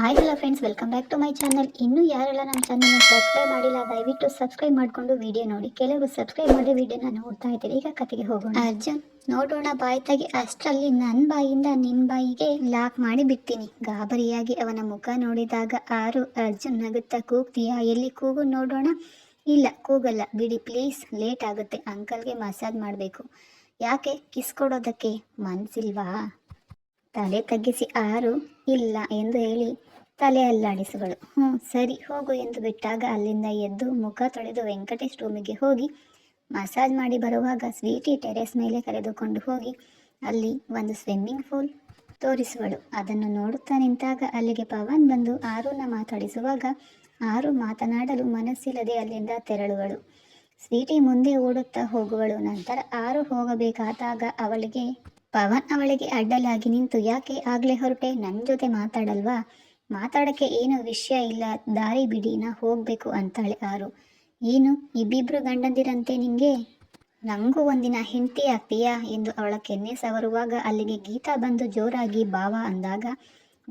Hi hello friends welcome back to my channel ಇನ್ನೂ ಯಾರೆಲ್ಲ ನಮ್ಮ ಚಾನಲ್ನ ಸಬ್ಸ್ಕ್ರೈಬ್ ಮಾಡಿಲ್ಲ, ದಯವಿಟ್ಟು ಸಬ್ಸ್ಕ್ರೈಬ್ ಮಾಡಿಕೊಂಡು ವಿಡಿಯೋ ನೋಡಿ. ಕೆಲವರು ಸಬ್ಸ್ಕ್ರೈಬ್ ಮಾಡಿ ವಿಡಿಯೋನ ನೋಡ್ತಾ ಇದ್ದೀರಿ. ಈಗ ಕತೆಗೆ ಹೋಗೋಣ. ಅರ್ಜುನ್, ನೋಡೋಣ. ಬಾಯಿ ಅಷ್ಟರಲ್ಲಿ ನನ್ನ ಬಾಯಿಯಿಂದ ನಿನ್ನ ಬಾಯಿಗೆ ಲಾಕ್ ಮಾಡಿ ಬಿಡ್ತೀನಿ. ಗಾಬರಿಯಾಗಿ ಅವನ ಮುಖ ನೋಡಿದಾಗ ಆರು ಅರ್ಜುನ್ ನಗುತ್ತಾ ಕೂಗ್ತೀಯಾ? ಎಲ್ಲಿ ಕೂಗು ನೋಡೋಣ? ಇಲ್ಲ, ಕೂಗಲ್ಲ. ಬಿಡಿ ಪ್ಲೀಸ್ ಲೇಟ್ ಆಗುತ್ತೆ. ಅಂಕಲ್ಗೆ ಮಸಾಜ್ ಮಾಡಬೇಕು. ಯಾಕೆ? ಕಿಸ್ ಕೊಡೋದಕ್ಕೆ? ಮನ್ಸಿಲ್ವಾ? ತಲೆ ತಗ್ಗಿಸಿ ಆರು ಇಲ್ಲ ಎಂದು ಹೇಳಿ ತಲೆ ಅಲ್ಲಾಡಿಸುವಳು ಹ್ಞೂ, ಸರಿ, ಹೋಗು ಎಂದು ಬಿಟ್ಟಾಗ ಅಲ್ಲಿಂದ ಎದ್ದು ಮುಖ ತೊಳೆದು ವೆಂಕಟೇಶ್ ರೂಮಿಗೆ ಹೋಗಿ ಮಸಾಜ್ ಮಾಡಿ ಬರುವಾಗ ಸ್ವೀಟಿ ಟೆರೆಸ್ ಮೇಲೆ ಕರೆದುಕೊಂಡು ಹೋಗಿ ಅಲ್ಲಿ ಒಂದು ಸ್ವಿಮ್ಮಿಂಗ್ ಪೂಲ್ ತೋರಿಸುವಳು. ಅದನ್ನು ನೋಡುತ್ತಾ ನಿಂತಾಗ ಅಲ್ಲಿಗೆ ಪವನ್ ಬಂದು ಆರುನ ಮಾತಾಡಿಸುವಾಗ ಆರು ಮಾತನಾಡಲು ಮನಸ್ಸಿಲ್ಲದೆ ಅಲ್ಲಿಂದ ತೆರಳುವಳು. ಸ್ವೀಟಿ ಮುಂದೆ ಓಡುತ್ತಾ ಹೋಗುವಳು. ನಂತರ ಆರು ಹೋಗಬೇಕಾದಾಗ ಅವಳಿಗೆ ಪವನ್ ಅವಳಿಗೆ ಅಡ್ಡಲಾಗಿ ನಿಂತು, ಯಾಕೆ ಆಗ್ಲೇ ಹೊರಟೆ? ನನ್ನ ಜೊತೆ ಮಾತಾಡಲ್ವಾ? ಮಾತಾಡಕ್ಕೆ ಏನು ವಿಷಯ ಇಲ್ಲ. ದಾರಿ ಬಿಡಿ, ನಾ ಹೋಗ್ಬೇಕು, ಅಂತಾಳೆ ಆರು. ಏನು? ಇಬ್ಬಿಬ್ರು ಗಂಡಂದಿರಂತೆ ನಿಂಗೆ? ನಂಗೂ ಒಂದಿನ ಹೆಂಡತಿ ಆಗ್ತೀಯಾ? ಎಂದು ಅವಳ ಕೆನ್ನೆ ಸವರುವಾಗ ಅಲ್ಲಿಗೆ ಗೀತಾ ಬಂದು ಜೋರಾಗಿ ಬಾವ ಅಂದಾಗ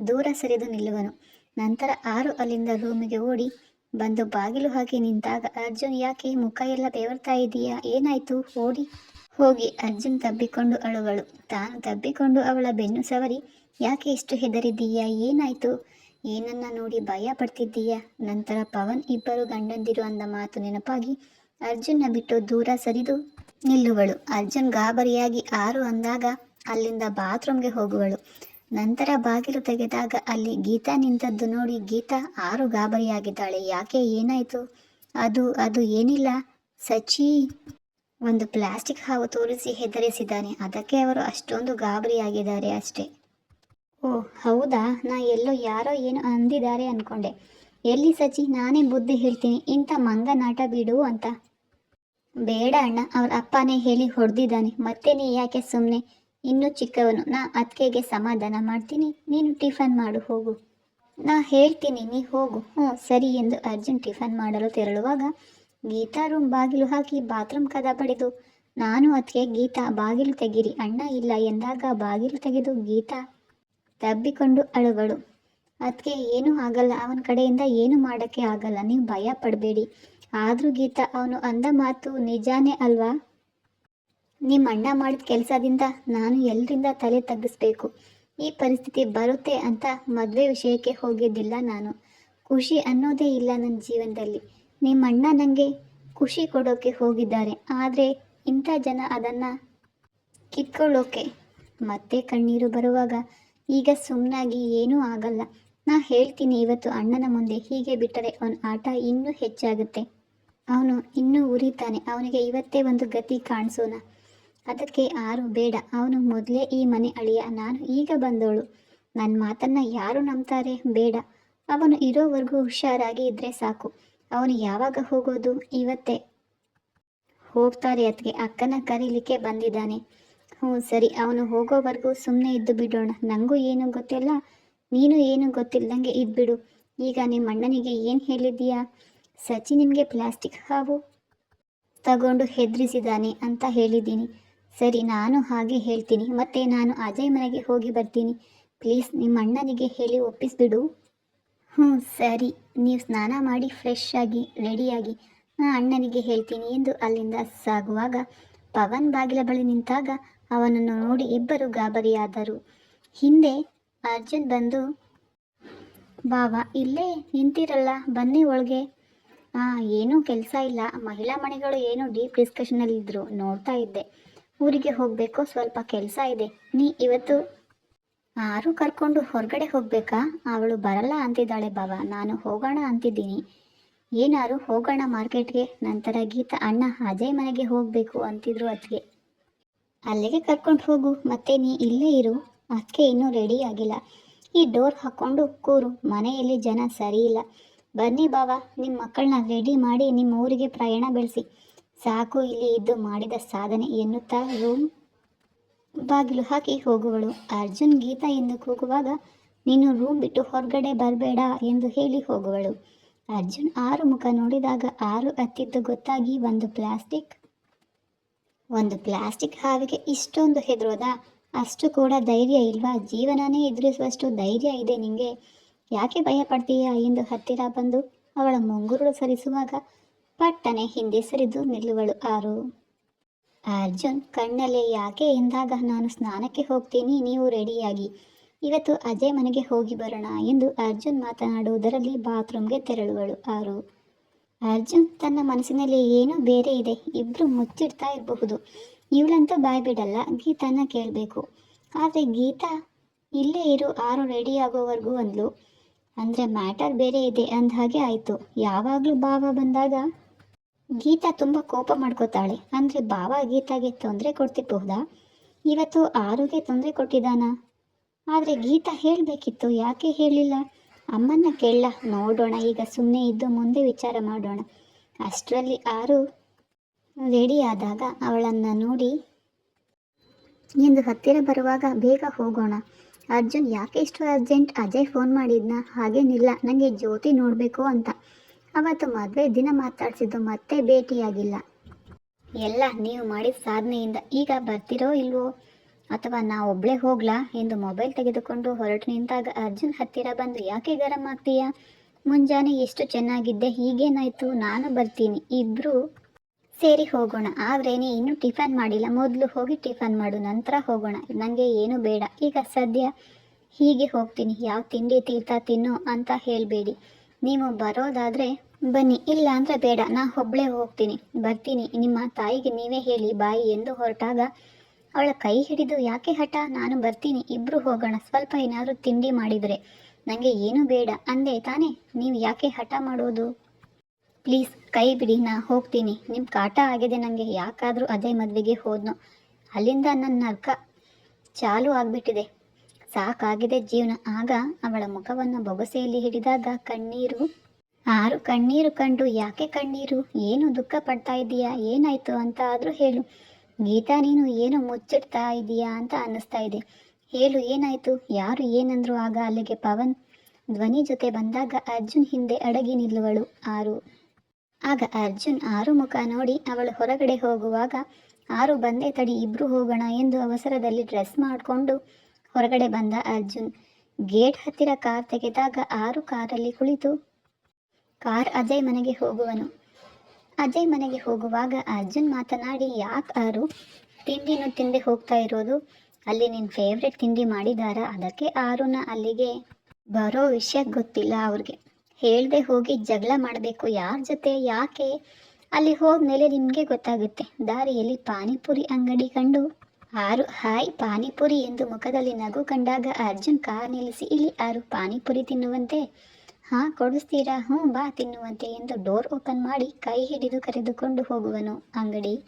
ದೂರ ಸರಿದು ನಿಲ್ಲುವನು. ನಂತರ ಆರು ಅಲ್ಲಿಂದ ರೂಮಿಗೆ ಓಡಿ ಬಂದು ಬಾಗಿಲು ಹಾಕಿ ನಿಂತಾಗ, ಅರ್ಜುನ್, ಯಾಕೆ? ಮುಖ ಎಲ್ಲ ಬೆವರ್ತಾ ಇದೀಯಾ? ಏನಾಯ್ತು? ಓಡಿ. ಹೋಗಿ ಅರ್ಜುನ್ ತಬ್ಬಿಕೊಂಡು ಅಳುವಳು. ತಾನು ತಬ್ಬಿಕೊಂಡು ಅವಳ ಬೆನ್ನು ಸವರಿ, ಯಾಕೆ ಇಷ್ಟು ಹೆದರಿದ್ದೀಯಾ? ಏನಾಯ್ತು? ಏನನ್ನ ನೋಡಿ ಭಯ ಪಡ್ತಿದ್ದೀಯಾ? ನಂತರ ಪವನ್, ಇಬ್ಬರು ಗಂಡಂದಿರು ಅಂದ ಮಾತು ನೆನಪಾಗಿ ಅರ್ಜುನ್ನ ಬಿಟ್ಟು ದೂರ ಸರಿದು ನಿಲ್ಲುವಳು. ಅರ್ಜುನ್ ಗಾಬರಿಯಾಗಿ ಆರು ಅಂದಾಗ ಅಲ್ಲಿಂದ ಬಾತ್ರೂಮ್ಗೆ ಹೋಗುವಳು. ನಂತರ ಬಾಗಿಲು ತೆಗೆದಾಗ ಅಲ್ಲಿ ಗೀತಾ ನಿಂತದ್ದು ನೋಡಿ ಗೀತಾ ಆರು ಗಾಬರಿಯಾಗಿದ್ದಾಳೆ. ಯಾಕೆ ಏನಾಯ್ತು? ಅದು ಅದು ಏನಿಲ್ಲ. ಸಚಿ ಒಂದು ಪ್ಲಾಸ್ಟಿಕ್ ಹಾವು ತೋರಿಸಿ ಹೆದರಿಸಿದ್ದಾನೆ. ಅದಕ್ಕೆ ಅವರು ಅಷ್ಟೊಂದು ಗಾಬರಿಯಾಗಿದ್ದಾರೆ ಅಷ್ಟೇ. ಓ, ಹೌದಾ? ನಾ ಎಲ್ಲೋ ಯಾರೋ ಏನು ಅಂದಿದ್ದಾರೆ ಅನ್ಕೊಂಡೆ. ಎಲ್ಲಿ ಸಚಿ? ನಾನೇ ಬುದ್ಧಿ ಹೇಳ್ತೀನಿ. ಇಂಥ ಮಂಗನಾಟ ಬಿಡು ಅಂತ. ಬೇಡ ಅಣ್ಣ, ಅವ್ರ ಅಪ್ಪನೇ ಹೇಳಿ ಹೊಡೆದಿದ್ದಾನೆ. ಮತ್ತೆ ನೀ ಯಾಕೆ ಸುಮ್ಮನೆ ಇನ್ನೂ ಚಿಕ್ಕವನು, ನಾ ಅತ್ತಿಗೆಗೆ ಸಮಾಧಾನ ಮಾಡ್ತೀನಿ, ನೀನು ಟಿಫನ್ ಮಾಡು, ಹೋಗು. ನಾ ಹೇಳ್ತೀನಿ, ನೀ ಹೋಗು. ಹ್ಞೂ ಸರಿ ಎಂದು ಅರ್ಜುನ್ ಟಿಫನ್ ಮಾಡಲು ತೆರಳುವಾಗ ಗೀತಾ ರೂಮ್ ಬಾಗಿಲು ಹಾಕಿ ಬಾತ್ರೂಮ್ ಕದ ಬಡಿದು, ನಾನು ಅತ್ತಿಗೆ ಗೀತಾ, ಬಾಗಿಲು ತೆಗಿರಿ, ಅಣ್ಣ ಇಲ್ಲ ಎಂದಾಗ ಬಾಗಿಲು ತೆಗೆದು ಗೀತಾ ತಬ್ಬಿಕೊಂಡು ಅಳುಗಳು ಅದಕ್ಕೆ ಏನೂ ಆಗಲ್ಲ, ಅವನ ಕಡೆಯಿಂದ ಏನು ಮಾಡೋಕ್ಕೆ ಆಗಲ್ಲ, ನೀವು ಭಯ ಪಡಬೇಡಿ. ಆದರೂ ಗೀತಾ, ಅವನು ಅಂದ ಮಾತು ನಿಜಾನೇ ಅಲ್ವಾ? ನಿಮ್ಮ ಅಣ್ಣ ಮಾಡಿದ ಕೆಲಸದಿಂದ ನಾನು ಎಲ್ಲರಿಂದ ತಲೆ ತಗ್ಗಿಸ್ಬೇಕು. ಈ ಪರಿಸ್ಥಿತಿ ಬರುತ್ತೆ ಅಂತ ಮದುವೆ ವಿಷಯಕ್ಕೆ ಹೋಗಿದ್ದಿಲ್ಲ ನಾನು. ಖುಷಿ ಅನ್ನೋದೇ ಇಲ್ಲ ನನ್ನ ಜೀವನದಲ್ಲಿ. ನಿಮ್ಮ ಅಣ್ಣ ನನಗೆ ಖುಷಿ ಕೊಡೋಕೆ ಹೋಗಿದ್ದಾರೆ. ಆದರೆ ಇಂಥ ಜನ ಅದನ್ನು ಕಿತ್ಕೊಳ್ಳೋಕೆ ಮತ್ತೆ ಕಣ್ಣೀರು ಬರುವಾಗ ಈಗ ಸುಮ್ಮನಾಗಿ ಏನೂ ಆಗಲ್ಲ. ನಾ ಹೇಳ್ತೀನಿ ಇವತ್ತು ಅಣ್ಣನ ಮುಂದೆ ಹೀಗೆ ಬಿಟ್ಟರೆ ಅವನ ಆಟ ಇನ್ನೂ ಹೆಚ್ಚಾಗುತ್ತೆ. ಅವನು ಇನ್ನೂ ಉರಿತಾನೆ. ಅವನಿಗೆ ಇವತ್ತೇ ಒಂದು ಗತಿ ಕಾಣಿಸೋಣ. ಅದಕ್ಕೆ ಆರು ಬೇಡ. ಅವನು ಮೊದಲೇ ಈ ಮನೆ ಅಳಿಯ. ನಾನು ಈಗ ಬಂದವಳು. ನನ್ನ ಮಾತನ್ನು ಯಾರು ನಂಬ್ತಾರೆ? ಬೇಡ. ಅವನು ಇರೋವರೆಗೂ ಹುಷಾರಾಗಿ ಇದ್ದರೆ ಸಾಕು. ಅವನು ಯಾವಾಗ ಹೋಗೋದು? ಇವತ್ತೇ. ಹೋಗ್ತಾರೆ ಅದಕ್ಕೆ ಅಕ್ಕನ ಕರೀಲಿಕ್ಕೆ ಬಂದಿದ್ದಾನೆ. ಹ್ಞೂ, ಸರಿ. ಅವನು ಹೋಗೋವರೆಗೂ ಸುಮ್ಮನೆ ಇದ್ದು ಬಿಡೋಣ. ನನಗೂ ಏನು ಗೊತ್ತಿಲ್ಲ? ನೀನು ಏನು ಗೊತ್ತಿಲ್ಲದಂಗೆ ಇದ್ಬಿಡು ಈಗ ನಿಮ್ಮ ಅಣ್ಣನಿಗೆ ಏನು ಹೇಳಿದ್ದೀಯಾ? ಸಚಿ ನಿಮಗೆ ಪ್ಲಾಸ್ಟಿಕ್ ಹಾವು ತಗೊಂಡು ಹೆದರಿಸಿದ್ದಾನೆ ಅಂತ ಹೇಳಿದ್ದೀನಿ. ಸರಿ, ನಾನು ಹಾಗೆ ಹೇಳ್ತೀನಿ. ಮತ್ತೆ ನಾನು ಅಜಯ್ ಮನೆಗೆ ಹೋಗಿ ಬರ್ತೀನಿ. ಪ್ಲೀಸ್, ನಿಮ್ಮ ಅಣ್ಣನಿಗೆ ಹೇಳಿ ಒಪ್ಪಿಸ್ಬಿಡು. ಹ್ಞೂ, ಸರಿ. ನೀವು ಸ್ನಾನ ಮಾಡಿ ಫ್ರೆಶ್ ಆಗಿ, ರೆಡಿಯಾಗಿ ನಾನು ಅಣ್ಣನಿಗೆ ಹೇಳ್ತೀನಿ ಎಂದು ಅಲ್ಲಿಂದ ಸಾಗುವಾಗ ಪವನ್ ಬಾಗಿಲ ಬಳಿ ನಿಂತಾಗ ಅವನನ್ನು ನೋಡಿ ಇಬ್ಬರು ಗಾಬರಿಯಾದರು. ಹಿಂದೆ ಅರ್ಜುನ್ ಬಂದು, ಬಾವ, ಇಲ್ಲೇ ನಿಂತಿರಲ್ಲ, ಬನ್ನಿ ಒಳಗೆ. ಹಾಂ ಏನೂ ಕೆಲಸ ಇಲ್ಲ. ಮಹಿಳಾ ಮನೆಗಳು ಏನು ಡೀಪ್ ಡಿಸ್ಕಷನಲ್ಲಿದ್ದರು ನೋಡ್ತಾ ಇದ್ದೆ. ಊರಿಗೆ ಹೋಗಬೇಕು. ಸ್ವಲ್ಪ ಕೆಲಸ ಇದೆ. ನೀ ಇವತ್ತು ಆರು ಕರ್ಕೊಂಡು ಹೊರಗಡೆ ಹೋಗ್ಬೇಕಾ? ಅವಳು ಬರಲ್ಲ ಅಂತಿದ್ದಾಳೆ ಬಾಬಾ. ನಾನು ಹೋಗೋಣ ಅಂತಿದ್ದೀನಿ. ಏನಾರು ಹೋಗೋಣ ಮಾರ್ಕೆಟ್ಗೆ. ನಂತರ ಗೀತಾ, ಅಣ್ಣ, ಅಜಯ್ ಮನೆಗೆ ಹೋಗಬೇಕು, ಅಂತಿದ್ರು ಅದಕ್ಕೆ ಅಲ್ಲಿಗೆ ಕರ್ಕೊಂಡು ಹೋಗು. ಮತ್ತೆ ನೀ ಇಲ್ಲೇ ಇರು. ಅದಕ್ಕೆ ಇನ್ನೂ ರೆಡಿ ಆಗಿಲ್ಲ. ಈ ಡೋರ್ ಹಾಕ್ಕೊಂಡು ಕೂರು. ಮನೆಯಲ್ಲಿ ಜನ ಸರಿ ಇಲ್ಲ. ಬನ್ನಿ ಬಾಬಾ. ನಿಮ್ಮ ಮಕ್ಕಳನ್ನ ರೆಡಿ ಮಾಡಿ ನಿಮ್ಮ ಊರಿಗೆ ಪ್ರಯಾಣ ಬೆಳೆಸಿ. ಸಾಕು, ಇಲ್ಲಿ ಇದ್ದು ಮಾಡಿದ ಸಾಧನೆ ಎನ್ನುತ್ತಾ ರೂಮ್ ಬಾಗಿಲು ಹಾಕಿ ಹೋಗುವಳು. ಅರ್ಜುನ್ ಗೀತಾ ಎಂದು ಕೂಗುವಾಗ, ನೀನು ರೂಮ್ ಬಿಟ್ಟು ಹೊರಗಡೆ ಬರಬೇಡ ಎಂದು ಹೇಳಿ ಹೋಗುವಳು. ಅರ್ಜುನ್ ಆರು ಮುಖ ನೋಡಿದಾಗ ಆರು ಅತ್ತಿದ್ದು ಗೊತ್ತಾಗಿ ಒಂದು ಪ್ಲಾಸ್ಟಿಕ್ ಒಂದು ಪ್ಲಾಸ್ಟಿಕ್ ಹಾವಿಗೆ ಇಷ್ಟೊಂದು ಹೆದರೋದ? ಅಷ್ಟು ಕೂಡ ಧೈರ್ಯ ಇಲ್ವಾ? ಜೀವನನೇ ಎದುರಿಸುವಷ್ಟು ಧೈರ್ಯ ಇದೆ ನಿಂಗೆ. ಯಾಕೆ ಭಯ ಪಡ್ತೀಯಾ ಎಂದು ಹತ್ತಿರ ಬಂದು ಅವಳ ಮುಂಗುರುಳು ಸರಿಸುವಾಗ ಪಟ್ಟನೆ ಹಿಂದೆ ಸರಿದು ನಿಲ್ಲುವಳು ಆರು. ಅರ್ಜುನ್, ಕಣ್ಣಲ್ಲೇ ಯಾಕೆ ಎಂದಾಗ ನಾನು ಸ್ನಾನಕ್ಕೆ ಹೋಗ್ತೀನಿ, ನೀವು ರೆಡಿಯಾಗಿ. ಇವತ್ತು ಅಜಯ್ ಮನೆಗೆ ಹೋಗಿ ಬರೋಣ ಎಂದು ಅರ್ಜುನ್ ಮಾತನಾಡುವುದರಲ್ಲಿ ಬಾತ್ರೂಮ್ಗೆ ತೆರಳುವಳು ಆರು. ಅರ್ಜುನ್, ತನ್ನ ಮನಸ್ಸಿನಲ್ಲಿ ಏನೋ ಬೇರೆ ಇದೆ, ಇಬ್ರು ಮುಚ್ಚಿಡ್ತಾ ಇರಬಹುದು. ಇವಳಂತೂ ಬಾಯ್ ಬಿಡಲ್ಲ ಗೀತಾನ ಕೇಳಬೇಕು. ಆದರೆ ಗೀತಾ, ಇಲ್ಲೇ ಇರು, ಆರು ರೆಡಿ ಆಗೋವರೆಗೂ ಅಂದ್ಲು. ಅಂದರೆ ಮ್ಯಾಟರ್ ಬೇರೆ ಇದೆ ಅಂದ ಹಾಗೆ ಆಯಿತು. ಯಾವಾಗಲೂ ಭಾವ ಬಂದಾಗ ಗೀತಾ ತುಂಬ ಕೋಪ ಮಾಡ್ಕೋತಾಳೆ. ಅಂದರೆ ಭಾವ ಗೀತಾಗೆ ತೊಂದರೆ ಕೊಡ್ತಿರ್ಬಹುದಾ? ಇವತ್ತು ಆರುಗೆ ತೊಂದರೆ ಕೊಟ್ಟಿದ್ದಾನ? ಆದರೆ ಗೀತಾ ಹೇಳಬೇಕಿತ್ತು, ಯಾಕೆ ಹೇಳಿಲ್ಲ? ಅಮ್ಮನ್ನ ಕೇಳ ನೋಡೋಣ, ಈಗ ಸುಮ್ಮನೆ ಇದ್ದು ಮುಂದೆ ವಿಚಾರ ಮಾಡೋಣ. ಅಷ್ಟರಲ್ಲಿ ಆರು ರೆಡಿ ಆದಾಗ ಅವಳನ್ನು ನೋಡಿ ಎಂದು ಹತ್ತಿರ ಬರುವಾಗ ಬೇಗ ಹೋಗೋಣ. ಅರ್ಜುನ್ ಯಾಕೆ ಇಷ್ಟು ಅರ್ಜೆಂಟ್ ಅಜಯ್ ಫೋನ್ ಮಾಡಿದ್ನ? ಹಾಗೇನಿಲ್ಲ ನನಗೆ ಜ್ಯೋತಿ ನೋಡಬೇಕು ಅಂತ. ಅವತ್ತು ಮದುವೆ ದಿನ ಮಾತಾಡ್ಸಿದ್ದು ಮತ್ತೆ ಭೇಟಿಯಾಗಿಲ್ಲ. ಎಲ್ಲ ನೀವು ಮಾಡಿದ ಸಾಧನೆಯಿಂದ ಈಗ ಬರ್ತಿರೋ ಇಲ್ವೋ? ಅಥವಾ ನಾ ಒಬ್ಳೇ ಹೋಗ್ಲಾ ಎಂದು ಮೊಬೈಲ್ ತೆಗೆದುಕೊಂಡು ಹೊರಟು ನಿಂತಾಗ ಅರ್ಜುನ್ ಹತ್ತಿರ ಬಂದು, ಯಾಕೆ ಗರಂ ಆಗ್ತೀಯಾ? ಮುಂಜಾನೆ ಎಷ್ಟು ಚೆನ್ನಾಗಿದ್ದೆ, ಹೀಗೇನಾಯ್ತು? ನಾನು ಬರ್ತೀನಿ, ಇಬ್ರು ಸೇರಿ ಹೋಗೋಣ. ಆದ್ರೇನೆ ಇನ್ನೂ ಟಿಫನ್ ಮಾಡಿಲ್ಲ. ಮೊದಲು ಹೋಗಿ ಟಿಫನ್ ಮಾಡು, ನಂತರ ಹೋಗೋಣ. ನನಗೆ ಏನು ಬೇಡ. ಈಗ ಸದ್ಯ ಹೀಗೆ ಹೋಗ್ತೀನಿ. ಯಾವ ತಿಂಡಿ ತೀರ್ಥ ತಿನ್ನು ಅಂತ ಹೇಳಬೇಡಿ. ನೀವು ಬರೋದಾದರೆ ಬನ್ನಿ, ಇಲ್ಲ ಅಂದರೆ ಬೇಡ, ನಾ ಒಬ್ಬಳೇ ಹೋಗ್ತೀನಿ, ಬರ್ತೀನಿ, ನಿಮ್ಮ ತಾಯಿಗೆ ನೀವೇ ಹೇಳಿ, ಬಾಯಿ ಎಂದು ಹೊರಟಾಗ ಅವಳ ಕೈ ಹಿಡಿದು, ಯಾಕೆ ಹಠ, ನಾನು ಬರ್ತೀನಿ, ಇಬ್ರು ಹೋಗೋಣ, ಸ್ವಲ್ಪ ಏನಾದರೂ ತಿಂಡಿ ಮಾಡಿದರೆ ನನಗೆ ಏನೂ ಬೇಡ, ಅಂದೆ, ತಾನೇ, ನೀವು ಯಾಕೆ ಹಠ ಮಾಡೋದು? ಪ್ಲೀಸ್, ಕೈ ಬಿಡಿ, ನಾ ಹೋಗ್ತೀನಿ ನಿಮ್ಮ ಕಾಟ ಆಗಿದೆ ನನಗೆ ಯಾಕಾದರೂ ಅದೇ ಮದುವೆಗೆ ಹೋದ್ನೋ, ಅಲ್ಲಿಂದ ನನ್ನ ನರ್ಕ ಚಾಲು ಆಗಿಬಿಟ್ಟಿದೆ, ಸಾಕಾಗಿದೆ ಜೀವನ. ಆಗ ಅವಳ ಮುಖವನ್ನು ಬೊಗಸೆಯಲ್ಲಿ ಹಿಡಿದಾಗ ಕಣ್ಣೀರು ಆರು ಕಣ್ಣೀರು ಕಂಡು, ಯಾಕೆ ಕಣ್ಣೀರು? ಏನು ದುಃಖ ಪಡ್ತಾ ಇದ್ದೀಯಾ? ಏನಾಯ್ತು? ಅಂತ ಆದರೂ ಹೇಳು. ಗೀತಾ, ನೀನು ಏನು ಮುಚ್ಚಿಡ್ತಾ ಇದೀಯಾ ಅಂತ ಅನ್ನಿಸ್ತಾ ಇದೆ. ಹೇಳು, ಏನಾಯ್ತು? ಯಾರು ಏನಂದ್ರು ಆಗ ಅಲ್ಲಿಗೆ ಪವನ್ ಧ್ವನಿ ಜೊತೆ ಬಂದಾಗ ಅರ್ಜುನ್ ಹಿಂದೆ ಅಡಗಿ ನಿಲ್ಲುವಳು ಆರು. ಆಗ ಅರ್ಜುನ್ ಆರು ಮುಖ ನೋಡಿ ಅವಳು ಹೊರಗಡೆ ಹೋಗುವಾಗ, ಆರು ಬಂದೆ ತಡಿ, ಇಬ್ರು ಹೋಗೋಣ ಎಂದು ಅವಸರದಲ್ಲಿ ಡ್ರೆಸ್ ಮಾಡಿಕೊಂಡು ಹೊರಗಡೆ ಬಂದ ಅರ್ಜುನ್. ಗೇಟ್ ಹತ್ತಿರ ಕಾರ್ ತೆಗೆದಾಗ ಆರು ಕಾರಲ್ಲಿ ಕುಳಿತು ಕಾರ್ ಅಜಯ್ ಮನೆಗೆ ಹೋಗುವನು. ಅಜಯ್ ಮನೆಗೆ ಹೋಗುವಾಗ ಅರ್ಜುನ್ ಮಾತನಾಡಿ, ಯಾಕೆ ಆರು? ತಿಂಡಿನೂ ತಿಂದೆ ಹೋಗ್ತಾ ಇರೋದು. ಅಲ್ಲಿ ನಿನ್ನ ಫೇವ್ರೆಟ್ ತಿಂಡಿ ಮಾಡಿದಾರ? ಅದಕ್ಕೆ ಆರುನ ಅಲ್ಲಿಗೆ ಬರೋ ವಿಷಯ ಗೊತ್ತಿಲ್ಲ ಅವ್ರಿಗೆ. ಹೇಳ್ದೆ ಹೋಗಿ ಜಗಳ ಮಾಡಬೇಕು ಯಾರ ಜೊತೆ, ಯಾಕೆ? ಅಲ್ಲಿ ಹೋದ್ಮೇಲೆ ನಿಮಗೆ ಗೊತ್ತಾಗುತ್ತೆ. ದಾರಿಯಲ್ಲಿ ಪಾನಿಪುರಿ ಅಂಗಡಿ ಕಂಡು ಆರು, ಹಾಯ್, ಪಾನಿಪುರಿ ಎಂದು ಮುಖದಲ್ಲಿ ನಗು ಕಂಡಾಗ ಅರ್ಜುನ್ ಕಾರ್ ನಿಲ್ಲಿಸಿ, ಇಲ್ಲಿ ಆರು, ಪಾನಿಪುರಿ ತಿನ್ನುವಂತೆ. ಹಾಂ, ಕೊಡಿಸ್ತೀರಾ? ಹ್ಞೂ, ಬಾ, ತಿನ್ನುವಂತೆ ಎಂದು ಡೋರ್ ಓಪನ್ ಮಾಡಿ ಕೈ ಹಿಡಿದು ಕರೆದುಕೊಂಡು ಹೋಗುವನು ಅಂಗಡಿ.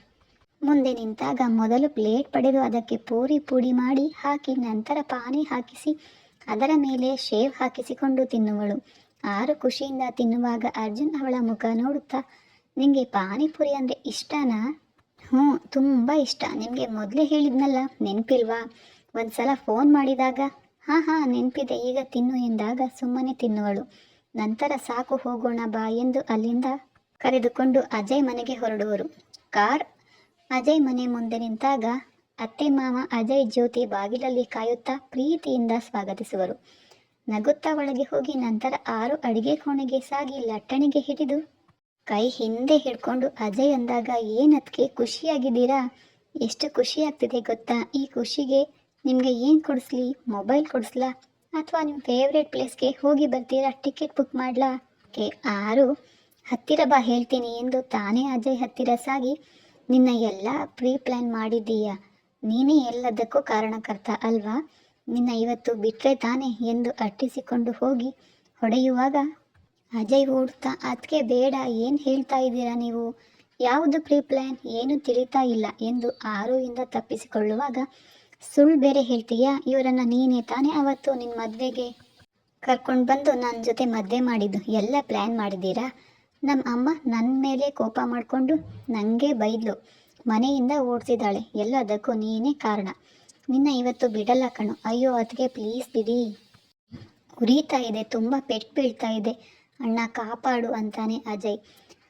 ಮುಂದೆ ನಿಂತಾಗ ಮೊದಲು ಪ್ಲೇಟ್ ಪಡೆದು ಅದಕ್ಕೆ ಪೂರಿ ಪುಡಿ ಮಾಡಿ ಹಾಕಿ, ನಂತರ ಪಾನಿ ಹಾಕಿಸಿ, ಅದರ ಮೇಲೆ ಶೇವ್ ಹಾಕಿಸಿಕೊಂಡು ತಿನ್ನುವಳು. ಆರು ಖುಷಿಯಿಂದ ತಿನ್ನುವಾಗ ಅರ್ಜುನ್ ಅವಳ ಮುಖ ನೋಡುತ್ತಾ ನಿಮಗೆ ಪಾನಿಪುರಿ ಅಂದರೆ ಇಷ್ಟನಾ? ಹ್ಞೂ, ತುಂಬ ಇಷ್ಟ. ನಿಮಗೆ ಮೊದಲೇ ಹೇಳಿದ್ನಲ್ಲ, ನೆನಪಿಲ್ವಾ? ಒಂದು ಸಲ ಫೋನ್ ಮಾಡಿದಾಗ, ಹಾಂ ಹಾಂ, ನೆನಪಿದೆ, ಈಗ ತಿನ್ನು ಎಂದಾಗ ಸುಮ್ಮನೆ ತಿನ್ನುವಳು. ನಂತರ ಸಾಕು ಹೋಗೋಣ ಬಾ ಎಂದು ಅಲ್ಲಿಂದ ಕರೆದುಕೊಂಡು ಅಜಯ್ ಮನೆಗೆ ಹೊರಡುವರು. ಕಾರ್ ಅಜಯ್ ಮನೆ ಮುಂದೆ ನಿಂತಾಗ ಅತ್ತೆ ಮಾವ ಅಜಯ್ ಜ್ಯೋತಿ ಬಾಗಿಲಲ್ಲಿ ಕಾಯುತ್ತಾ ಪ್ರೀತಿಯಿಂದ ಸ್ವಾಗತಿಸುವರು. ನಗುತ್ತಾ ಒಳಗೆ ಹೋಗಿ ನಂತರ ಆರು ಅಡಿಗೆ ಕೋಣೆಗೆ ಸಾಗಿ ಲಟ್ಟಣಿಗೆ ಹಿಡಿದು ಕೈ ಹಿಂದೆ ಹಿಡ್ಕೊಂಡು ಅಜಯ್ ಅಂದಾಗ ಏನತ್ಕೆ ಖುಷಿಯಾಗಿದ್ದೀರಾ? ಎಷ್ಟು ಖುಷಿ ಆಗ್ತಿದೆ ಗೊತ್ತಾ? ಈ ಖುಷಿಗೆ ನಿಮಗೆ ಏನು ಕೊಡಿಸ್ಲಿ? ಮೊಬೈಲ್ ಕೊಡಿಸ್ಲಾ? ಅಥವಾ ನಿಮ್ಮ ಫೇವ್ರೆಟ್ ಪ್ಲೇಸ್ಗೆ ಹೋಗಿ ಬರ್ತೀರಾ? ಟಿಕೆಟ್ ಬುಕ್ ಮಾಡ್ಲಾ ಕೆ ಆರು. ಹತ್ತಿರ ಬಾ, ಹೇಳ್ತೀನಿ ಎಂದು ತಾನೇ ಅಜಯ್ ಹತ್ತಿರ ಸಾಗಿ, ನಿನ್ನ ಎಲ್ಲ ಪ್ರೀ ಪ್ಲ್ಯಾನ್ ಮಾಡಿದ್ದೀಯಾ. ನೀನೇ ಎಲ್ಲದಕ್ಕೂ ಕಾರಣಕರ್ತ ಅಲ್ವಾ? ನಿನ್ನ ಇವತ್ತು ಬಿಟ್ಟರೆ ತಾನೆ ಎಂದು ಅಟ್ಟಿಸಿಕೊಂಡು ಹೋಗಿ ಹೊಡೆಯುವಾಗ, ಅಜಯ್ ಓಡ್ತಾ ಅದಕ್ಕೆ ಬೇಡ, ಏನು ಹೇಳ್ತಾ ಇದ್ದೀರಾ ನೀವು? ಯಾವುದು ಪ್ರೀ ಪ್ಲ್ಯಾನ್ ಏನು ತಿಳಿತಾ ಇಲ್ಲ ಎಂದು ಆರುವಿಂದ ತಪ್ಪಿಸಿಕೊಳ್ಳುವಾಗ ಸುಳ್ಳು ಬೇರೆ ಹೇಳ್ತೀಯಾ? ಇವರನ್ನು ನೀನೇ ತಾನೇ ಅವತ್ತು ನಿನ್ನ ಮದುವೆಗೆ ಕರ್ಕೊಂಡು ಬಂದು ನನ್ನ ಜೊತೆ ಮದುವೆ ಮಾಡಿದ್ದು. ಎಲ್ಲ ಪ್ಲ್ಯಾನ್ ಮಾಡಿದ್ದೀರಾ? ನಮ್ಮ ಅಮ್ಮ ನನ್ನ ಮೇಲೆ ಕೋಪ ಮಾಡಿಕೊಂಡು ನನಗೆ ಬೈದ್ಲು. ಮನೆಯಿಂದ ಓಡಿಸಿದಾಳೆ ಎಲ್ಲದಕ್ಕೂ ನೀನೇ ಕಾರಣ. ನಿನ್ನ ಇವತ್ತು ಬಿಡಲ್ಲ ಕಣು. ಅಯ್ಯೋ ಅದಕ್ಕೆ ಪ್ಲೀಸ್ ಬಿಡಿ. ಉರಿತಾ ಇದೆ, ತುಂಬ ಪೆಟ್ಟು ಬೀಳ್ತಾ ಇದೆ. ಅಣ್ಣ ಕಾಪಾಡು ಅಂತಾನೆ ಅಜಯ್.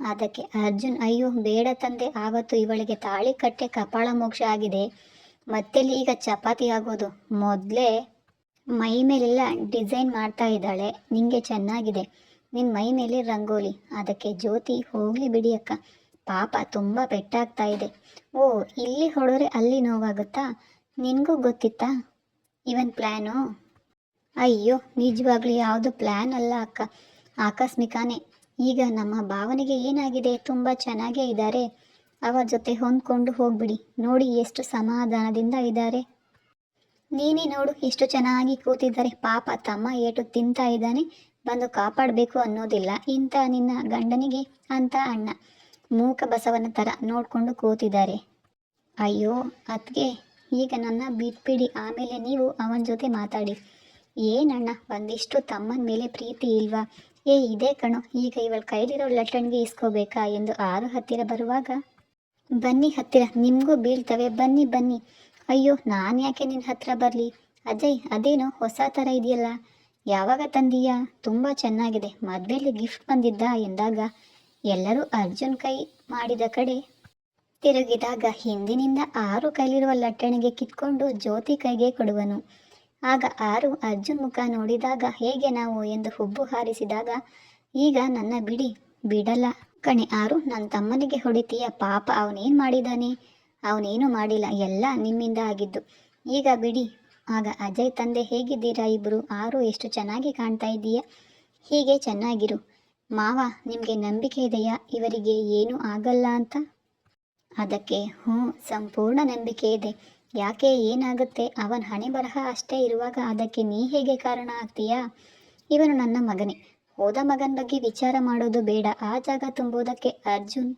ಅದಕ್ಕೆ ಅರ್ಜುನ್, ಅಯ್ಯೋ, ಬೇಡ ತಂದೆ. ಆವತ್ತು ಇವಳಿಗೆ ತಾಳಿ ಕಟ್ಟೆ, ಕಪಾಳ ಮೋಕ್ಷ ಆಗಿದೆ. ಮತ್ತೆಲ್ಲಿ ಈಗ ಚಪಾತಿ ಆಗೋದು. ಮೊದಲೇ ಮೈ ಮೇಲೆಲ್ಲ ಡಿಸೈನ್ ಮಾಡ್ತಾ ಇದ್ದಾಳೆ. ನಿಂಗೆ ಚೆನ್ನಾಗಿದೆ. ನಿನ್ನ ಮೈ ಮೇಲೆ ರಂಗೋಲಿ. ಅದಕ್ಕೆ ಜ್ಯೋತಿ, ಹೋಗಲಿ ಬಿಡಿ ಅಕ್ಕ. ಪಾಪ ತುಂಬ ಪೆಟ್ಟಾಗ್ತಾ ಇದೆ. ಓ, ಇಲ್ಲಿ ಹೊಡೆದ್ರೆ ಅಲ್ಲಿ ನೋವಾಗುತ್ತಾ? ನಿನಗೂ ಗೊತ್ತಿತ್ತಾ? ಇವನ್ ಪ್ಲ್ಯಾನು ಅಯ್ಯೋ, ನಿಜವಾಗ್ಲೂ ಯಾವುದು ಪ್ಲ್ಯಾನ್ ಅಲ್ಲ ಅಕ್ಕ. ಆಕಸ್ಮಿಕನೇ. ಈಗ ನಮ್ಮ ಭಾವನೆಗೆ ಏನಾಗಿದೆ? ತುಂಬ ಚೆನ್ನಾಗೇ ಇದ್ದಾರೆ. ಅವರ ಜೊತೆ ಹೊಂದ್ಕೊಂಡು ಹೋಗ್ಬಿಡಿ. ನೋಡಿ ಎಷ್ಟು ಸಮಾಧಾನದಿಂದ ಇದ್ದಾರೆ. ನೀನೇ ನೋಡು, ಎಷ್ಟು ಚೆನ್ನಾಗಿ ಕೂತಿದ್ದಾರೆ. ಪಾಪ ತಮ್ಮ ಏಟು ತಿಂತಾ ಇದ್ದಾನೆ. ಬಂದು ಕಾಪಾಡಬೇಕು ಅನ್ನೋದಿಲ್ಲ. ಇಂಥ ನಿನ್ನ ಗಂಡನಿಗೆ ಅಂತ ಅಣ್ಣ ಮೂಕ ಬಸವನ ಥರ ನೋಡಿಕೊಂಡು ಕೂತಿದ್ದಾರೆ. ಅಯ್ಯೋ ಅದ್ಗೆ ಈಗ ನನ್ನ ಬಿಟ್ಬಿಡಿ. ಆಮೇಲೆ ನೀವು ಅವನ ಜೊತೆ ಮಾತಾಡಿ. ಏನಣ್ಣ ಒಂದಿಷ್ಟು ತಮ್ಮನ ಮೇಲೆ ಪ್ರೀತಿ ಇಲ್ವಾ? ಏ, ಇದೇ ಕಣೋ, ಈಗ ಇವಳ ಕೈಲಿರೋ ಲಟ್ಟಣಿಗೆ ಇಸ್ಕೋಬೇಕಾ ಎಂದು ಆರು ಹತ್ತಿರ ಬರುವಾಗ ಬನ್ನಿ ಹತ್ತಿರ, ನಿಮಗೂ ಬೀಳ್ತವೆ, ಬನ್ನಿ ಬನ್ನಿ. ಅಯ್ಯೋ, ನಾನು ಯಾಕೆ ನಿನ್ನ ಹತ್ರ ಬರಲಿ? ಅಜಯ್, ಅದೇನೋ ಹೊಸ ಥರ ಇದೆಯಲ್ಲ. ಯಾವಾಗ ತಂದೀಯಾ? ತುಂಬ ಚೆನ್ನಾಗಿದೆ. ಮದುವೆಲಿ ಗಿಫ್ಟ್ ಬಂದಿದ್ದ ಎಂದಾಗ. ಎಲ್ಲರೂ ಅರ್ಜುನ್ ಕೈ ಮಾಡಿದ ಕಡೆ ತಿರುಗಿದಾಗ ಹಿಂದಿನಿಂದ ಆರು ಕೈಲಿರುವ ಲಟ್ಟಣಿಗೆ ಕಿತ್ಕೊಂಡು ಜ್ಯೋತಿ ಕೈಗೆ ಕೊಡುವನು. ಆಗ ಆರು ಅರ್ಜುನ್ ಮುಖ ನೋಡಿದಾಗ ಹೇಗೆ ನಾವು ಎಂದು ಹುಬ್ಬು ಹಾರಿಸಿದಾಗ, ಈಗ ನನ್ನ ಬಿಡಿ, ಬಿಡಲ್ಲ. ಕಣೆ ಆರು ನನ್ನ ತಮ್ಮನಿಗೆ ಹೊಡಿತೀಯ, ಪಾಪ ಅವನೇನು ಮಾಡಿದ್ದಾನೆ ಅವನೇನು ಮಾಡಿಲ್ಲ, ಎಲ್ಲ ನಿಮ್ಮಿಂದ ಆಗಿದ್ದು. ಈಗ ಬಿಡಿ, ಆಗ ಅಜಯ್ ತಂದೆ ಹೇಗಿದ್ದೀರಾ ಇಬ್ಬರು ಆರು, ಎಷ್ಟು ಚೆನ್ನಾಗಿ ಕಾಣ್ತಾ ಇದ್ದೀಯ? ಹೀಗೆ ಚೆನ್ನಾಗಿರು. ಮಾವ, ನಿಮಗೆ ನಂಬಿಕೆ ಇದೆಯಾ? ಇವರಿಗೆ ಏನೂ ಆಗಲ್ಲ ಅಂತ? ಅದಕ್ಕೆ, ಹ್ಞೂ, ಸಂಪೂರ್ಣ ನಂಬಿಕೆ ಇದೆ. ಯಾಕೆ ಏನಾಗುತ್ತೆ? ಅವನ ಹಣೆ ಬರಹ ಅಷ್ಟೇ ಇರುವಾಗ ಅದಕ್ಕೆ ನೀ ಹೇಗೆ ಕಾರಣ ಆಗ್ತೀಯಾ? ಇವನು ನನ್ನ ಮಗನೇ. ಹೋದ ಮಗನ ಬಗ್ಗೆ ವಿಚಾರ ಮಾಡೋದು ಬೇಡ. ಆ ಜಾಗ ತುಂಬೋದಕ್ಕೆ ಅರ್ಜುನ್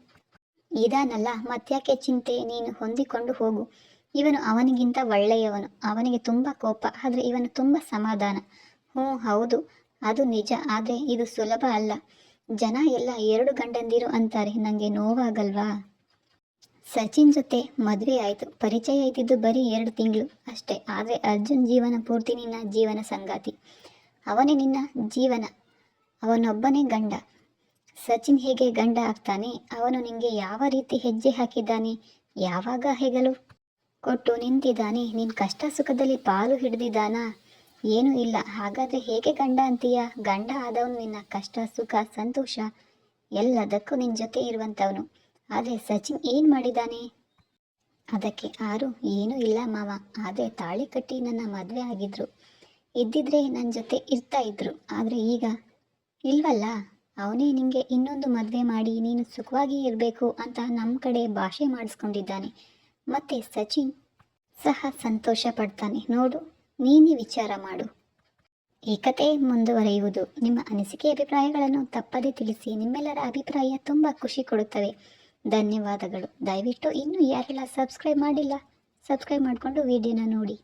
ಇದಾನಲ್ಲ ಮತ್ಯಾಕೆ ಚಿಂತೆ? ನೀನು ಹೊಂದಿಕೊಂಡು ಹೋಗು. ಇವನು ಅವನಿಗಿಂತ ಒಳ್ಳೆಯವನು. ಅವನಿಗೆ ತುಂಬ ಕೋಪ, ಆದರೆ ಇವನು ತುಂಬ ಸಮಾಧಾನ. ಹ್ಞೂ, ಹೌದು. ಅದು ನಿಜ, ಆದರೆ ಇದು ಸುಲಭ ಅಲ್ಲ. ಜನ ಎಲ್ಲ ಎರಡು ಗಂಡಂದಿರು ಅಂತಾರೆ. ನನಗೆ ನೋವಾಗಲ್ವಾ? ಸಚಿನ್ ಜೊತೆ ಮದುವೆ ಆಯಿತು. ಪರಿಚಯ ಆಯ್ತಿದ್ದು ಬರೀ ಎರಡು ತಿಂಗಳು ಅಷ್ಟೇ. ಆದರೆ ಅರ್ಜುನ್ ಜೀವನ ಪೂರ್ತಿ ನಿನ್ನ ಜೀವನ ಸಂಗಾತಿ. ಅವನೇ ನಿನ್ನ ಜೀವನ. ಅವನೊಬ್ಬನೇ ಗಂಡ. ಸಚಿನ್ ಹೇಗೆ ಗಂಡ ಆಗ್ತಾನೆ? ಅವನು ನಿಂಗೆ ಯಾವ ರೀತಿ ಹೆಜ್ಜೆ ಹಾಕಿದ್ದಾನೆ? ಯಾವಾಗ ಹೆಗಲು? ಕೊಟ್ಟು ನಿಂತಿದ್ದಾನೆ. ನಿನ್ನ ಕಷ್ಟ ಸುಖದಲ್ಲಿ ಪಾಲು ಹಿಡಿದಿದ್ದಾನಾ? ಏನೂ ಇಲ್ಲ. ಹಾಗಾದರೆ ಹೇಗೆ ಗಂಡ ಅಂತೀಯ? ಗಂಡ ಆದವನು ನಿನ್ನ ಕಷ್ಟ, ಸುಖ, ಸಂತೋಷ ಎಲ್ಲದಕ್ಕೂ ನಿನ್ನ ಜೊತೆ ಇರುವಂಥವನು ಆದರೆ ಸಚಿನ್ ಏನು ಮಾಡಿದ್ದಾನೆ ಅದಕ್ಕೆ ಆರು, ಏನೂ ಇಲ್ಲ ಮಾವ. ಆದರೆ ತಾಳಿ ಕಟ್ಟಿ ನನ್ನ ಮದುವೆ ಆಗಿದ್ರು. ಇದ್ದಿದ್ರೆ ನನ್ನ ಜೊತೆ ಇರ್ತಾ ಇದ್ರು. ಆದರೆ ಈಗ ಇಲ್ವಲ್ಲ? ಅವನೇ ನಿಮಗೆ ಇನ್ನೊಂದು ಮದುವೆ ಮಾಡಿ ನೀನು ಸುಖವಾಗಿ ಇರಬೇಕು ಅಂತ ನಮ್ಮ ಕಡೆ ಭಾಷೆ ಮಾಡಿಸ್ಕೊಂಡಿದ್ದಾನೆ. ಮತ್ತೆ ಸಚಿನ್ ಸಹ ಸಂತೋಷ ಪಡ್ತಾನೆ. ನೋಡು, ನೀನೇ ವಿಚಾರ ಮಾಡು. ಈ ಕತೆ ಮುಂದುವರೆಯುವುದು. ನಿಮ್ಮ ಅನಿಸಿಕೆ ಅಭಿಪ್ರಾಯಗಳನ್ನು ತಪ್ಪದೇ ತಿಳಿಸಿ. ನಿಮ್ಮೆಲ್ಲರ ಅಭಿಪ್ರಾಯ ತುಂಬ ಖುಷಿ ಕೊಡುತ್ತವೆ. ಧನ್ಯವಾದಗಳು. ದಯವಿಟ್ಟು ಇನ್ನೂ ಯಾರೆಲ್ಲ ಸಬ್ಸ್ಕ್ರೈಬ್ ಮಾಡಿಲ್ಲ, ಸಬ್ಸ್ಕ್ರೈಬ್ ಮಾಡಿಕೊಂಡು ವಿಡಿಯೋನ ನೋಡಿ.